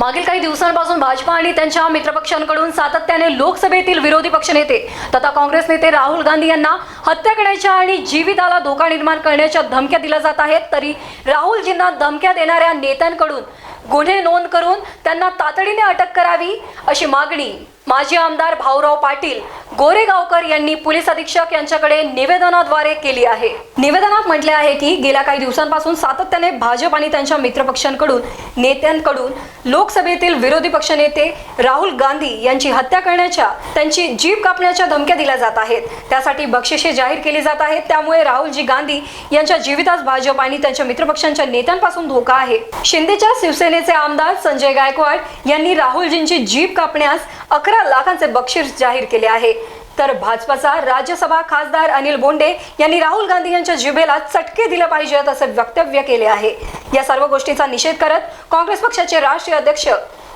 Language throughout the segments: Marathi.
मागील काही दिवसांपासून भाजपा आणि त्यांच्या मित्रपक्षांकडून सातत्याने लोकसभेतील विरोधी पक्ष नेते तथा काँग्रेस नेते राहुल गांधी यांना हत्या करण्याच्या आणि जीविताला धोका निर्माण करण्याच्या धमक्या दिल्या जात आहेत. तरी राहुलजींना धमक्या देणाऱ्या नेत्यांकडून गुन्हे नोंद करून त्यांना तातडीने अटक करावी अशी मागणी माजी आमदार भाऊराव पाटील गोरेगावकर यांनी पोलीस अधीक्षक यांच्याकडे निवेदनाद्वारे केली आहे. निवेदनात म्हटले आहे की गेल्या काही दिवसांपासून सातत्याने भाजप आणि त्यांच्या मित्रपक्षांकडून नेत्यांकडून लोकसभेतील विरोधी पक्षनेते राहुल गांधी यांची हत्या करण्याच्या त्यांची जीभ कापण्याच्या धमक्या दिल्या जात आहेत. त्यासाठी बक्षिसे जाहीर केली जात आहेत. त्यामुळे राहुलजी गांधी यांच्या जीवितास भाजप आणि त्यांच्या मित्रपक्षांच्या नेत्यांपासून धोका आहे. शिंदेच्या शिवसेने शिवसेनेचे आमदार संजय गायकवाड यांनी राहुलजींची जीभ कापण्यास अकरा लाखांचे बक्षीस जाहीर केले आहे. तर भाजपाचा राज्यसभा खासदार अनिल बोंडे यांनी राहुल गांधी यांच्या जिभेला चटके दिले पाहिजेत असे वक्तव्य केले आहे. या सर्व गोष्टींचा निषेध करत काँग्रेस पक्षाचे राष्ट्रीय अध्यक्ष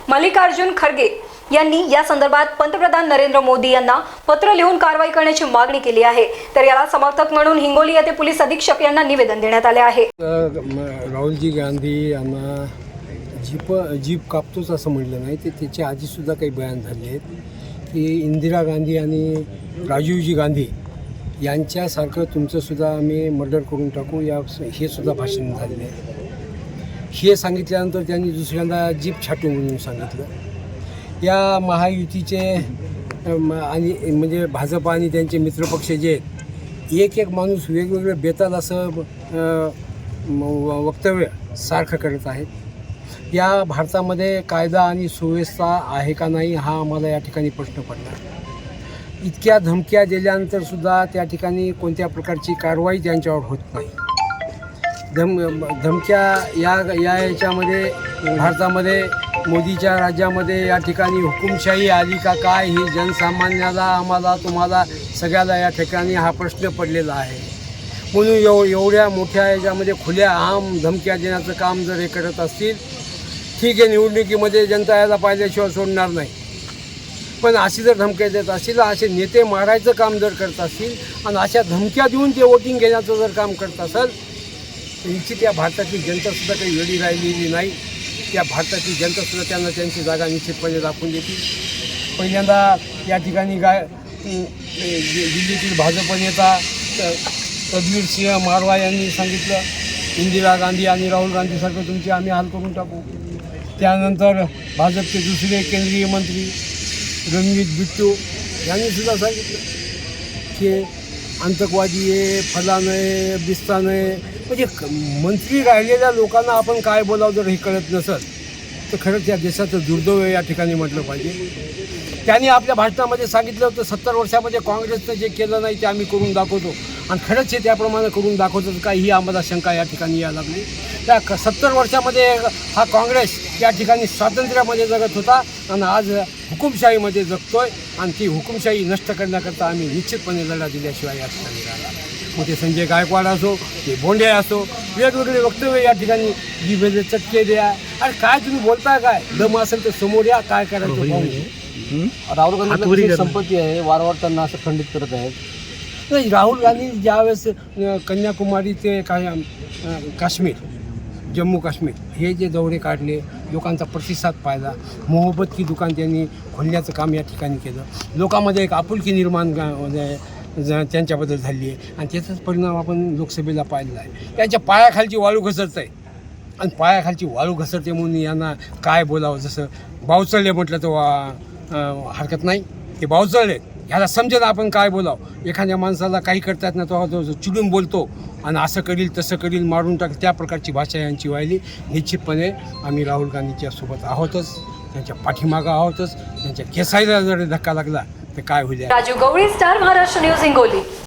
मल्लिकार्जुन खरगे यांनी या संदर्भात पंतप्रधान नरेंद्र मोदी यांना पत्र लिहून कारवाई करण्याची मागणी केली आहे. तर याला समर्थक म्हणून हिंगोली येथे पोलीस अधीक्षक यांना निवेदन देण्यात आले आहे. राहुलजी गांधी यांना जीप जीप कापतोच असं म्हटलं नाही. ते त्याच्या आधीसुद्धा काही बयान झाले आहेत. की इंदिरा गांधी आणि राजीवजी गांधी यांच्यासारखं तुमचंसुद्धा आम्ही मर्डर करून टाकू या हे सुद्धा भाषण झालेलं आहे. हे सांगितल्यानंतर त्यांनी दुसऱ्यांदा जीप छाटू म्हणून सांगितलं. या महायुतीचे आणि म्हणजे भाजप आणि त्यांचे मित्रपक्ष जे आहेत एक एक माणूस वेगवेगळं बेतात असं वक्तव्य सारखं करत आहेत. या भारतामध्ये कायदा आणि सुव्यवस्था आहे का नाही हा आम्हाला या ठिकाणी प्रश्न पडला इतक्या धमक्या दिल्यानंतर सुद्धा त्या ठिकाणी कोणत्या प्रकारची कारवाई त्यांच्यावर होत नाही. धम धमक्या या या याच्यामध्ये भारतामध्ये मोदीच्या राज्यामध्ये या ठिकाणी हुकुमशाही आली का काय ही जनसामान्याला आम्हाला तुम्हाला सगळ्याला या ठिकाणी हा प्रश्न पडलेला आहे. म्हणून एव एवढ्या मोठ्या याच्यामध्ये खुल्या आम धमक्या देण्याचं काम जर हे करत असतील ठीक आहे निवडणुकीमध्ये जनता याला पाहिल्याशिवाय सोडणार नाही. पण अशी जर धमक्या देत असतील असे नेते मारायचं काम जर करत असतील आणि अशा धमक्या देऊन ते वोटिंग घेण्याचं जर काम करत असेल तर निश्चित या भारतातली जनतासुद्धा काही वेळी राहिलेली नाही. त्या भारताची जनतासुद्धा त्यांना त्यांची जागा निश्चितपणे दाखवून देतील. पहिल्यांदा या ठिकाणी गाय दिल्लीतील भाजप नेता त- सिंह मारवा यांनी सांगितलं. इंदिरा गांधी आणि राहुल गांधीसारखं तुमचे आम्ही हाल करून टाकू. त्यानंतर भाजपचे दुसरे केंद्रीय मंत्री रणजित बिट्टू यांनी सुद्धा सांगितलं की आतंकवादी आहे फलान आहे बिस्तान आहे. म्हणजे मंत्री राहिलेल्या लोकांना आपण काय बोलावं जर हे कळत नसेल तर खरंच या देशाचं दुर्दैव या ठिकाणी म्हटलं पाहिजे. त्यांनी आपल्या भाषणामध्ये सांगितलं होतं सत्तर वर्षामध्ये काँग्रेसनं जे केलं नाही ते आम्ही करून दाखवतो. आणि खरंच हे त्याप्रमाणे करून दाखवतो का ही आम्हाला शंका या ठिकाणी यायला लागली. त्या क सत्तर वर्षामध्ये हा काँग्रेस या ठिकाणी स्वातंत्र्यामध्ये जगत होता आणि आज हुकुमशाहीमध्ये जगतोय आणि ती हुकुमशाही नष्ट करण्याकरता आम्ही निश्चितपणे लढा दिल्याशिवाय या ठिकाणी राहिला. मग ते संजय गायकवाड असो ते बोंडे असो वेगवेगळे वक्तव्य या ठिकाणी जिभेचे चटके द्या. अरे काय तुम्ही बोलता काय? दम असेल तर समोर या काय करायचं. राहुल गांधी संपत्ती आहे वारंवार त्यांना असं खंडित करत आहेत. नाही राहुल गांधी ज्यावेळेस कन्याकुमारी ते काय काश्मीर जम्मू काश्मीर हे जे दौरे काढले लोकांचा प्रतिसाद पाहिला मोहब्बत की दुकान त्यांनी खोलण्याचं काम या ठिकाणी केलं. लोकांमध्ये एक आपुलकी निर्माण म्हणजे, त्यांच्याबद्दल झाली आहे. आणि त्याचाच परिणाम आपण लोकसभेला पाहिलेला आहे. त्यांच्या पायाखालची वाळू घसरत आहे. आणि पायाखालची वाळू घसरते म्हणून यांना काय बोलावं? जसं बावचळले म्हटलं तर वा हरकत नाही. ते बावचळले. ह्याला समजेल आपण काय बोलावं. एखाद्या माणसाला काही करतात ना तो तो चिडून बोलतो आणि असं करील तसं करील मारून टाक त्या प्रकारची भाषा यांची व्हायली. निश्चितपणे आम्ही राहुल गांधीच्या सोबत आहोतच त्यांच्या पाठीमागं आहोतच त्यांच्या केसायला जर धक्का लागला तर काय होईल? Raju Gawali star Maharashtra news Hingoli.